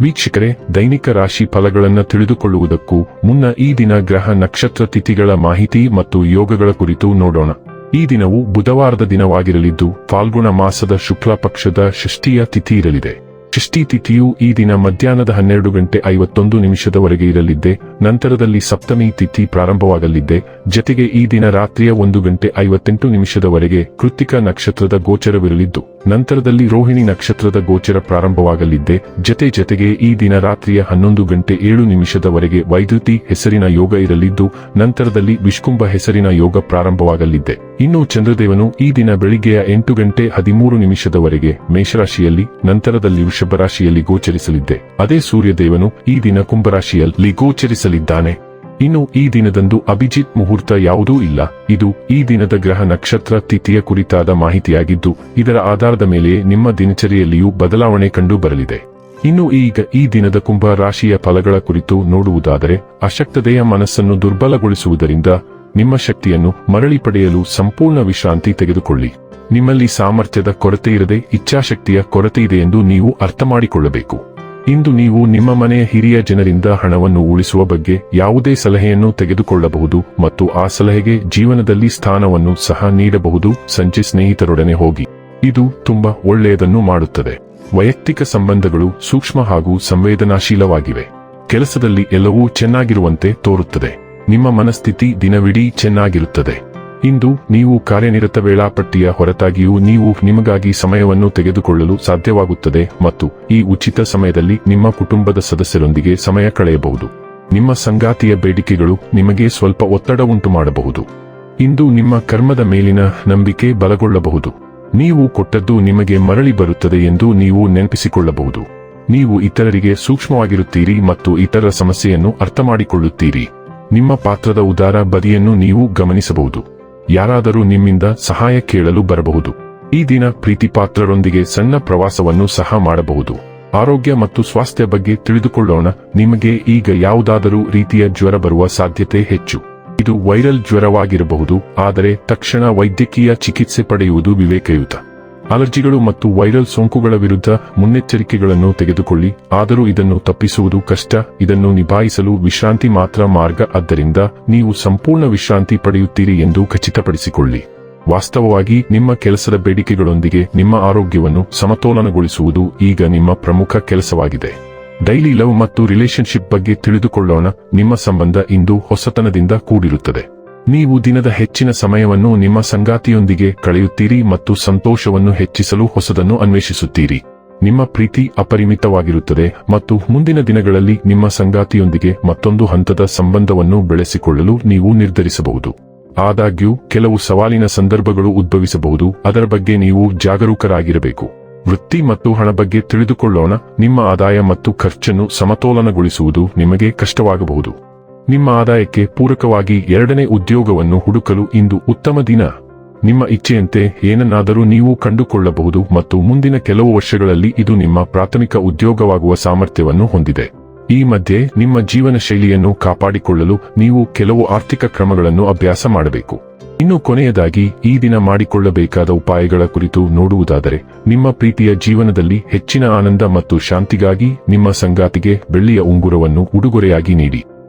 ವೀಕ್ಷಕರೇ, ದೈನಿಕ ರಾಶಿ ಫಲಗಳನ್ನು ತಿಳಿದುಕೊಳ್ಳುವುದಕ್ಕೂ ಮುನ್ನ ಈ ದಿನ ಗ್ರಹ ನಕ್ಷತ್ರ ತಿಥಿಗಳ ಮಾಹಿತಿ ಮತ್ತು ಯೋಗಗಳ ಕುರಿತು ನೋಡೋಣ. ಈ ದಿನವು ಬುಧವಾರದ ದಿನವಾಗಿರಲಿದ್ದು, ಫಾಲ್ಗುಣ ಮಾಸದ ಶುಕ್ಲ ಪಕ್ಷದ ಷಷ್ಠಿಯ ತಿಥಿ ಇರಲಿದೆ. ಷಷ್ಠಿ ತಿಥಿಯು ಈ ದಿನ ಮಧ್ಯಾಹ್ನದ ಹನ್ನೆರಡು ಗಂಟೆ ಐವತ್ತೊಂದು ನಿಮಿಷದವರೆಗೆ ಇರಲಿದ್ದೆ ನಂತರದಲ್ಲಿ ಸಪ್ತಮಿ ತಿಥಿ ಪ್ರಾರಂಭವಾಗಲಿದ್ದೆ ಜತೆಗೆ ಈ ದಿನ ರಾತ್ರಿಯ ಒಂದು ಗಂಟೆ ಐವತ್ತೆಂಟು ನಿಮಿಷದವರೆಗೆ ಕೃತಿಕ ನಕ್ಷತ್ರದ ಗೋಚರವಿರಲಿದ್ದು, ನಂತರದಲ್ಲಿ ರೋಹಿಣಿ ನಕ್ಷತ್ರದ ಗೋಚರ ಪ್ರಾರಂಭವಾಗಲಿದ್ದೆ ಜತೆ ಜತೆಗೆ ಈ ದಿನ ರಾತ್ರಿಯ ಹನ್ನೊಂದು ಗಂಟೆ ಏಳು ನಿಮಿಷದವರೆಗೆ ವೈದ್ಯುತಿ ಹೆಸರಿನ ಯೋಗ ಇರಲಿದ್ದು, ನಂತರದಲ್ಲಿ ವಿಷ್ಕುಂಭ ಹೆಸರಿನ ಯೋಗ ಪ್ರಾರಂಭವಾಗಲಿದ್ದೆ ಇನ್ನು ಚಂದ್ರದೇವನು ಈ ದಿನ ಬೆಳಿಗ್ಗೆಯ ಎಂಟು ಗಂಟೆ ಹದಿಮೂರು ನಿಮಿಷದವರೆಗೆ ಮೇಷರಾಶಿಯಲ್ಲಿ, ನಂತರದಲ್ಲಿ ವೃಷಭ ರಾಶಿಯಲ್ಲಿ ಗೋಚರಿಸಲಿದ್ದೆ ಅದೇ ಸೂರ್ಯದೇವನು ಈ ದಿನ ಕುಂಭರಾಶಿಯಲ್ಲಿ ಗೋಚರಿಸಲಿದ್ದಾನೆ ಇನ್ನು ಈ ದಿನದಂದು ಅಭಿಜಿತ್ ಮುಹೂರ್ತ ಯಾವುದೂ ಇಲ್ಲ. ಇದು ಈ ದಿನದ ಗ್ರಹ ನಕ್ಷತ್ರ ತಿಥಿಯ ಕುರಿತಾದ ಮಾಹಿತಿಯಾಗಿದ್ದು, ಇದರ ಆಧಾರದ ಮೇಲೆ ನಿಮ್ಮ ದಿನಚರಿಯಲ್ಲಿಯೂ ಬದಲಾವಣೆ ಕಂಡು ಬರಲಿದೆ ಇನ್ನು ಈಗ ಈ ದಿನದ ಕುಂಭ ರಾಶಿಯ ಫಲಗಳ ಕುರಿತು ನೋಡುವುದಾದರೆ ಅಶಕ್ತತೆಯ ಮನಸ್ಸನ್ನು ದುರ್ಬಲಗೊಳಿಸುವುದರಿಂದ ನಿಮ್ಮ ಶಕ್ತಿಯನ್ನು ಮರಳಿ ಪಡೆಯಲು ಸಂಪೂರ್ಣ ವಿಶ್ರಾಂತಿ ತೆಗೆದುಕೊಳ್ಳಿ. ನಿಮ್ಮಲ್ಲಿ ಸಾಮರ್ಥ್ಯದ ಕೊರತೆ ಇರದೆ ಇಚ್ಛಾಶಕ್ತಿಯ ಕೊರತೆ ಇದೆ ಎಂದು ನೀವು ಅರ್ಥ ಮಾಡಿಕೊಳ್ಳಬೇಕು. ಇಂದು ನೀವು ನಿಮ್ಮ ಮನೆಯ ಹಿರಿಯ ಜನರಿಂದ ಹಣವನ್ನು ಉಳಿಸುವ ಬಗ್ಗೆ ಯಾವುದೇ ಸಲಹೆಯನ್ನು ತೆಗೆದುಕೊಳ್ಳಬಹುದು ಮತ್ತು ಆ ಸಲಹೆಗೆ ಜೀವನದಲ್ಲಿ ಸ್ಥಾನವನ್ನು ಸಹ ನೀಡಬಹುದು. ಸಂಜೆ ಸ್ನೇಹಿತರೊಡನೆ ಹೋಗಿ. ಇದು ತುಂಬಾ ಒಳ್ಳೆಯದನ್ನು ಮಾಡುತ್ತದೆ. ವೈಯಕ್ತಿಕ ಸಂಬಂಧಗಳು ಸೂಕ್ಷ್ಮ ಹಾಗೂ ಸಂವೇದನಾಶೀಲವಾಗಿವೆ. ಕೆಲಸದಲ್ಲಿ ಎಲ್ಲವೂ ಚೆನ್ನಾಗಿರುವಂತೆ ತೋರುತ್ತದೆ. ನಿಮ್ಮ ಮನಸ್ಥಿತಿ ದಿನವಿಡೀ ಚೆನ್ನಾಗಿರುತ್ತದೆ. ಇಂದು ನೀವು ಕಾರ್ಯನಿರತ ವೇಳಾಪಟ್ಟಿಯ ಹೊರತಾಗಿಯೂ ನೀವು ನಿಮಗಾಗಿ ಸಮಯವನ್ನು ತೆಗೆದುಕೊಳ್ಳಲು ಸಾಧ್ಯವಾಗುತ್ತದೆ ಮತ್ತು ಈ ಉಚಿತ ಸಮಯದಲ್ಲಿ ನಿಮ್ಮ ಕುಟುಂಬದ ಸದಸ್ಯರೊಂದಿಗೆ ಸಮಯ ಕಳೆಯಬಹುದು. ನಿಮ್ಮ ಸಂಗಾತಿಯ ಬೇಡಿಕೆಗಳು ನಿಮಗೆ ಸ್ವಲ್ಪ ಒತ್ತಡ ಉಂಟು ಮಾಡಬಹುದು ಇಂದು ನಿಮ್ಮ ಕರ್ಮದ ಮೇಲಿನ ನಂಬಿಕೆ ಬಲಗೊಳ್ಳಬಹುದು. ನೀವು ಕೊಟ್ಟದ್ದು ನಿಮಗೆ ಮರಳಿ ಬರುತ್ತದೆ ಎಂದು ನೀವು ನೆನಪಿಸಿಕೊಳ್ಳಬಹುದು. ನೀವು ಇತರರಿಗೆ ಸೂಕ್ಷ್ಮವಾಗಿರುತ್ತೀರಿ ಮತ್ತು ಇತರ ಸಮಸ್ಯೆಯನ್ನು ಅರ್ಥ ಮಾಡಿಕೊಳ್ಳುತ್ತೀರಿ ನಿಮ್ಮ ಪಾತ್ರದ ಉದಾರ ಬದಿಯನ್ನು ನೀವು ಗಮನಿಸಬಹುದು. ಯಾರಾದರೂ ನಿಮ್ಮಿಂದ ಸಹಾಯ ಕೇಳಲು ಬರಬಹುದು. ಈ ದಿನ ಪ್ರೀತಿಪಾತ್ರರೊಂದಿಗೆ ಸಣ್ಣ ಪ್ರವಾಸವನ್ನು ಸಹ ಮಾಡಬಹುದು. ಆರೋಗ್ಯ ಮತ್ತು ಸ್ವಾಸ್ಥ್ಯ ಬಗ್ಗೆ ತಿಳಿದುಕೊಳ್ಳೋಣ. ನಿಮಗೆ ಈಗ ಯಾವುದಾದರೂ ರೀತಿಯ ಜ್ವರ ಬರುವ ಸಾಧ್ಯತೆ ಹೆಚ್ಚು. ಇದು ವೈರಲ್ ಜ್ವರವಾಗಿರಬಹುದು, ಆದರೆ ತಕ್ಷಣ ವೈದ್ಯಕೀಯ ಚಿಕಿತ್ಸೆ ಪಡೆಯುವುದು ವಿವೇಕಯುತ. ಅಲರ್ಜಿಗಳು ಮತ್ತು ವೈರಲ್ ಸೋಂಕುಗಳ ವಿರುದ್ಧ ಮುನ್ನೆಚ್ಚರಿಕೆಗಳನ್ನು ತೆಗೆದುಕೊಳ್ಳಿ, ಆದರೂ ಇದನ್ನು ತಪ್ಪಿಸುವುದು ಕಷ್ಟ, ಇದನ್ನು ನಿಭಾಯಿಸಲು ವಿಶ್ರಾಂತಿ ಮಾತ್ರ ಮಾರ್ಗ, ಆದ್ದರಿಂದ ನೀವು ಸಂಪೂರ್ಣ ವಿಶ್ರಾಂತಿ ಪಡೆಯುತ್ತೀರಿ ಎಂದು ಖಚಿತಪಡಿಸಿಕೊಳ್ಳಿ. ವಾಸ್ತವವಾಗಿ, ನಿಮ್ಮ ಕೆಲಸದ ಬೇಡಿಕೆಗಳೊಂದಿಗೆ ನಿಮ್ಮ ಆರೋಗ್ಯವನ್ನು ಸಮತೋಲನಗೊಳಿಸುವುದು ಈಗ ನಿಮ್ಮ ಪ್ರಮುಖ ಕೆಲಸವಾಗಿದೆ. ಡೈಲಿ ಲವ್ ಮತ್ತು ರಿಲೇಶನ್ಶಿಪ್ ಬಗ್ಗೆ ತಿಳಿದುಕೊಳ್ಳೋಣ, ನಿಮ್ಮ ಸಂಬಂಧ ಇಂದು ಹೊಸತನದಿಂದ ಕೂಡಿರುತ್ತದೆ. ನೀವು ದಿನದ ಹೆಚ್ಚಿನ ಸಮಯವನ್ನು ನಿಮ್ಮ ಸಂಗಾತಿಯೊಂದಿಗೆ ಕಳೆಯುತ್ತೀರಿ ಮತ್ತು ಸಂತೋಷವನ್ನು ಹೆಚ್ಚಿಸಲು ಹೊಸದನ್ನು ಅನ್ವೇಷಿಸುತ್ತೀರಿ. ನಿಮ್ಮ ಪ್ರೀತಿ ಅಪರಿಮಿತವಾಗಿರುತ್ತದೆ ಮತ್ತು ಮುಂದಿನ ದಿನಗಳಲ್ಲಿ ನಿಮ್ಮ ಸಂಗಾತಿಯೊಂದಿಗೆ ಮತ್ತೊಂದು ಹಂತದ ಸಂಬಂಧವನ್ನು ಬೆಳೆಸಿಕೊಳ್ಳಲು ನೀವು ನಿರ್ಧರಿಸಬಹುದು. ಆದಾಗ್ಯೂ, ಕೆಲವು ಸವಾಲಿನ ಸಂದರ್ಭಗಳು ಉದ್ಭವಿಸಬಹುದು, ಅದರ ಬಗ್ಗೆ ನೀವು ಜಾಗರೂಕರಾಗಿರಬೇಕು. ವೃತ್ತಿ ಮತ್ತು ಹಣ ಬಗ್ಗೆ ತಿಳಿದುಕೊಳ್ಳೋಣ, ನಿಮ್ಮ ಆದಾಯ ಮತ್ತು ಖರ್ಚನ್ನು ಸಮತೋಲನಗೊಳಿಸುವುದು ನಿಮಗೆ ಕಷ್ಟವಾಗಬಹುದು. ನಿಮ್ಮ ಆದಾಯಕ್ಕೆ ಪೂರಕವಾಗಿ ಎರಡನೇ ಉದ್ಯೋಗವನ್ನು ಹುಡುಕಲು ಇಂದು ಉತ್ತಮ ದಿನ. ನಿಮ್ಮ ಇಚ್ಛೆಯಂತೆ ಏನನ್ನಾದರೂ ನೀವು ಕಂಡುಕೊಳ್ಳಬಹುದು ಮತ್ತು ಮುಂದಿನ ಕೆಲವು ವರ್ಷಗಳಲ್ಲಿ ಇದು ನಿಮ್ಮ ಪ್ರಾಥಮಿಕ ಉದ್ಯೋಗವಾಗುವ ಸಾಮರ್ಥ್ಯವನ್ನು ಹೊಂದಿದೆ. ಈ ಮಧ್ಯೆ ನಿಮ್ಮ ಜೀವನ ಶೈಲಿಯನ್ನು ಕಾಪಾಡಿಕೊಳ್ಳಲು ನೀವು ಕೆಲವು ಆರ್ಥಿಕ ಕ್ರಮಗಳನ್ನು ಅಭ್ಯಾಸ ಮಾಡಬೇಕು. ಇನ್ನು ಕೊನೆಯದಾಗಿ, ಈ ದಿನ ಮಾಡಿಕೊಳ್ಳಬೇಕಾದ ಉಪಾಯಗಳ ಕುರಿತು ನೋಡುವುದಾದರೆ, ನಿಮ್ಮ ಪ್ರೀತಿಯ ಜೀವನದಲ್ಲಿ ಹೆಚ್ಚಿನ ಆನಂದ ಮತ್ತು ಶಾಂತಿಗಾಗಿ ನಿಮ್ಮ ಸಂಗಾತಿಗೆ ಬೆಳ್ಳಿಯ ಉಂಗುರವನ್ನು ಉಡುಗೊರೆಯಾಗಿ ನೀಡಿ.